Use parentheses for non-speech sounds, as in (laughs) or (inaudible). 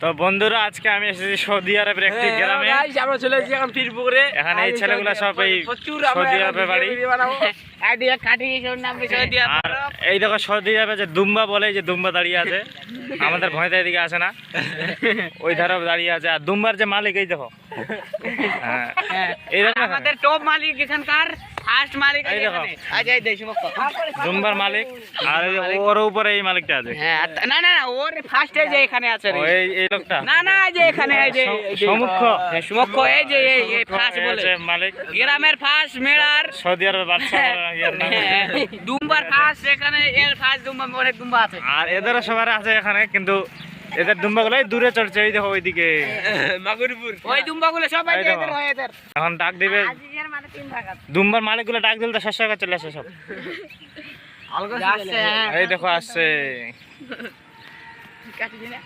তো বন্ধুরা আজকে আমি এসেছি সৌদি আরবের একটি হ্যাঁ, গ্রামে। আমরা চলে এসেছি এখন পীরপুকুরে। এখানে এই ছেলেগুলো সব এই সৌদি আরবে বাড়ি। (laughs) আর এই দেখো সৌদি আরবে যে দুম্বা বলে যে দুম্বা দাঁড়িয়ে আছে। (laughs) আমাদের ভয়তে এদিকে আসে না। (laughs) ওই ধারে দাঁড়িয়ে আছে। আর দুম্বার যে মালিক এই দেখো হ্যাঁ আমাদের টপ মালিক এখানকার ফার্স্ট মালিক দেশ মুক্ত মালিক আর ওর উপরে এই মালিকটা আছে। হ্যাঁ না না না ওর ফার্স্টে যে এখানে আছে। এই এই লোকটা। না না এই যে এখানে এই যে সম- এই হ্যাঁ, এই যে এই এই ফার্স্ট বলে। মালিক। গ্রামের ফার্স্ট মেলার। সৌদি আরবের বাদশা নাম। হ্যাঁ, দুম্বার ফার্স্ট এখানে এর ফার্স্ট দুম্বা অনেক দুম্বা আছে। আর এদেরও সবার আছে এখানে কিন্তু এদের দুম্বাগুলো দূরে চড়ছে এই দেখো ওইদিকে। মাগুরপুর। ওই দুম্বাগুলো হয় এখন ডাক দিবে। দুম্বার মালিকগুলো মালিকগুলো ডাক দিলে তো শস্য চলে আসে সব। হ্যাঁ। এই দেখো আসছে। কাটি দিনে